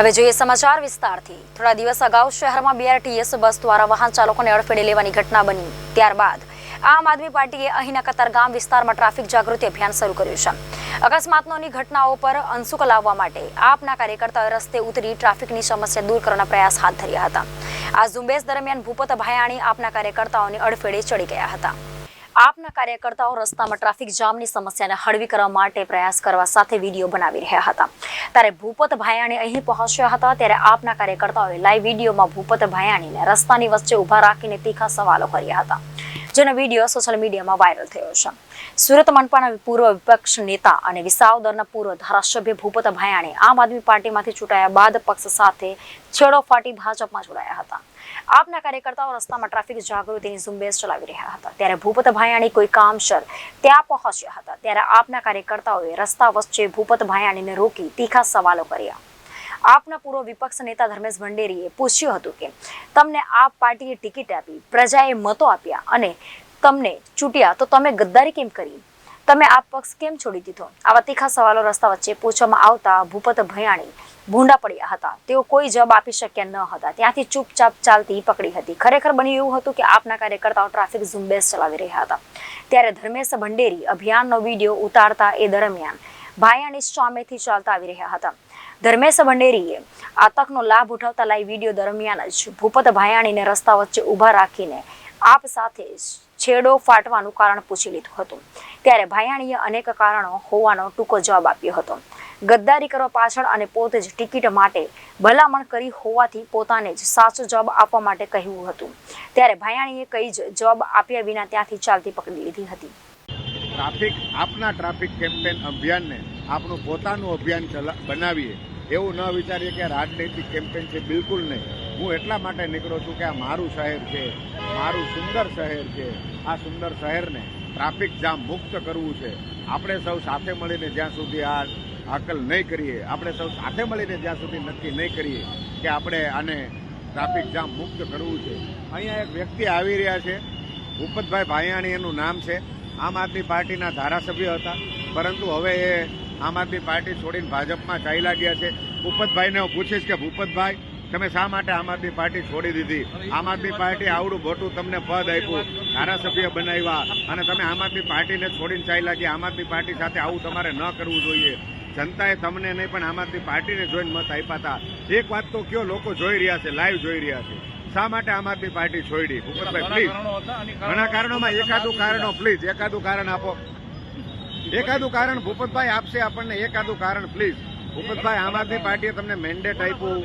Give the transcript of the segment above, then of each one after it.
હવે જોઈએ સમાચાર વિસ્તારથી. થોડા દિવસ અગાઉ શહેરમાં બીઆરટીએસ બસ દ્વારા વાહન ચાલકોને અડફેટે લેવાની ઘટના બની. ત્યારબાદ આમ આદમી પાર્ટીએ અહીંના કતારગામ વિસ્તારમાં ટ્રાફિક જાગૃતિ અભિયાન શરૂ કર્યું છે. અકસ્માતોની ઘટનાઓ પર અંશુક લાવવા માટે આપના કાર્યકર્તાઓએ રસ્તે ઉતરી ટ્રાફિકની સમસ્યા દૂર કરવાના પ્રયાસ હાથ ધર્યા હતા. આ ઝુંબેશ દરમિયાન ભૂપત ભાયાણી આપના કાર્યકર્તાઓને અડફેટે ચડી ગયા હતા. આપના કાર્યકર્તાઓ રસ્તામાં ટ્રાફિક જામની સમસ્યાને હળવી કરવા માટે પ્રયાસ કરવા સાથે વીડિયો બનાવી રહ્યા હતા. ત્યારે ભૂપત ભાયાણી અહીં પહોંચ્યા હતા, ત્યારે આપના કાર્યકર્તાઓએ લાઈવ વિડીયોમાં ભૂપત ભાયાણીને રસ્તાની વચ્ચે ઊભા રાખીને તીખા સવાલો કર્યા હતા, જેનો વીડિયો સોશિયલ મીડિયામાં વાયરલ થયો છે. સુરત મનપાના પૂર્વ વિપક્ષ નેતા અને વિસાવદરના પૂર્વ ધારાસભ્ય ભૂપત ભાયાણી આમ આદમી પાર્ટીમાંથી ચૂંટાયા બાદ પક્ષ સાથે છેડો ફાટી ભાજપમાં જોડાયા હતા. આપના કાર્યકર્તાઓ રસ્તામાં ટ્રાફિક જાગૃતિની ઝુંબેશ ચલાવી રહ્યા હતા. ત્યારે ભૂપત ભાયાણી કોઈ કામસર ત્યાં પહોંચ્યા હતા. ત્યારે આપના કાર્યકર્તાઓએ રસ્તા વચ્ચે ભૂપત ભાયાણીને રોકી તીખા સવાલો કર્યા. આપના પૂર્વ વિપક્ષ નેતા ધર્મેશ ભંડેરીએ પૂછ્યું હતું કે, તમને આપ પાર્ટીએ ટિકિટ આપી, પ્રજાએ મતો આપ્યા અને તમને ચૂંટ્યા, તો તમે ગદ્દારી કેમ કરી? તમે આ પક્ષ કેમ છોડી દીધો? આવા તીખા સવાલો રસ્તા વચ્ચે પૂછવામાં આવતા ભૂપત ભયાણી ભૂંડા પડ્યા હતા. તેઓ કોઈ જવાબ આપી શક્યા ન હતા. ત્યાંથી ચૂપચાપ ચાલતી પકડી હતી. ખરેખર બન્યું એવું હતું કે આપના કાર્યકર્તાઓ ટ્રાફિક ઝુંબેશ ચલાવી રહ્યા હતા. ત્યારે ધર્મેશ ભંડેરી અભિયાનનો વીડિયો ઉતારતા એ દરમિયાન ભાયાણી સામેથી ચાલતા આવી રહ્યા હતા. ધર્મેશ ભંડેરીએ આ તકનો લાભ ઉઠાવતા લાઈવ વીડિયો દરમિયાન જ ભૂપત ભાયાણીને રસ્તા વચ્ચે ઊભા રાખીને આપ સાથે છેડો ફાટવાનું કારણ પૂછી લીધું હતું. ત્યારે ભાયાણીએ અનેક કારણો હોવાનો ટૂંકો જવાબ આપ્યો હતો. ગદ્દારી કરવા પાછળ અને પોતે જ ટિકિટ માટે ભલામણ કરી હોવાથી પોતાને જ સાચો જવાબ આપવા માટે કહ્યું હતું. ત્યારે ભાયાણીએ કઈ જ જવાબ આપ્યા વિના ત્યાંથી ચાલતી પકડી લીધી હતી. ટ્રાફિક, આપના ટ્રાફિક કેમ્પેન અભિયાનને આપણું પોતાનું અભિયાન બનાવીએ. એવું ન વિચારીએ કે રાજનૈતિક કેમ્પેન છે બિલકુલ નહીં. હું એટલા માટે નીકળો છું કે આ મારું શહેર છે, મારું સુંદર શહેર છે. આ સુંદર શહેરને ટ્રાફિક જામ મુક્ત કરવું છે. આપણે સૌ સાથે મળીને જ્યાં સુધી આ હાકલ નહીં કરીએ, આપણે સૌ સાથે મળીને જ્યાં સુધી નક્કી નહીં કરીએ કે આપણે આને ટ્રાફિક જામ મુક્ત કરવું છે. અહીંયા એક વ્યક્તિ આવી રહ્યા છે, ભૂપતભાઈ ભાયાણી એનું નામ છે. આમ આદમી પાર્ટીના ધારાસભ્ય હતા, પરંતુ હવે એ આમ આદમી પાર્ટી છોડીને ભાજપમાં ચાલ્યા ગયા છે. ભૂપતભાઈને હું પૂછીશ કે ભૂપતભાઈ તમે શા માટે આમ આદમી પાર્ટી છોડી દીધી? આમ આદમી પાર્ટી આવડું મોટું તમને પદ આપ્યું ધારાસભ્ય બનાવ્યા અને તમે આમ આદમી પાર્ટીને છોડીને ચાલ્યા ગયા. આમ આદમી પાર્ટી સાથે આવું તમારે ન કરવું જોઈએ. જનતાએ તમને નહીં પણ આમ આદમી પાર્ટીને જોઈને મત આપ્યા હતા. એક વાત તો કયો લોકો જોઈ રહ્યા છે લાઈવ જોઈ રહ્યા છે. શા માટે આમ આદમી પાર્ટી છોડી? ભૂપતભાઈ પ્લીઝ ઘણા કારણોમાં એકાદું કારણો પ્લીઝ એકાદું કારણ આપો. એકાદું કારણ ભૂપતભાઈ આપશે આપણને એકાદું કારણ પ્લીઝ ભૂપતભાઈ આમ આદમી પાર્ટીએ તમને મેન્ડેટ આપ્યું.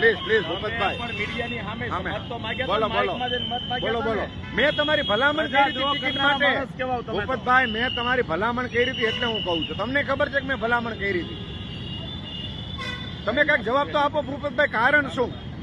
પ્લીઝ પ્લીઝ ભૂપતભાઈ બોલો બોલો. બોલો બોલો. મેં તમારી ભલામણ કરી હતી ટિકિટ માટે ભૂપતભાઈ મેં તમારી ભલામણ કરી હતી એટલે હું કહું છું. તમને ખબર છે કે મેં ભલામણ કરી હતી? તમે કંઈક જવાબ તો આપો ભૂપતભાઈ કારણ શું?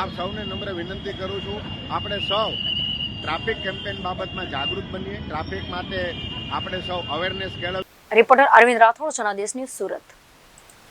આપ સૌને નમ્ર વિનંતી કરું છું, આપણે સૌ ટ્રાફિક કેમ્પેન બાબતમાં જાગૃત બનીએ. ટ્રાફિક માટે આપણે સૌ awareness કેળવીએ. Reporter Arvind Rathod, Janadesh news Surat.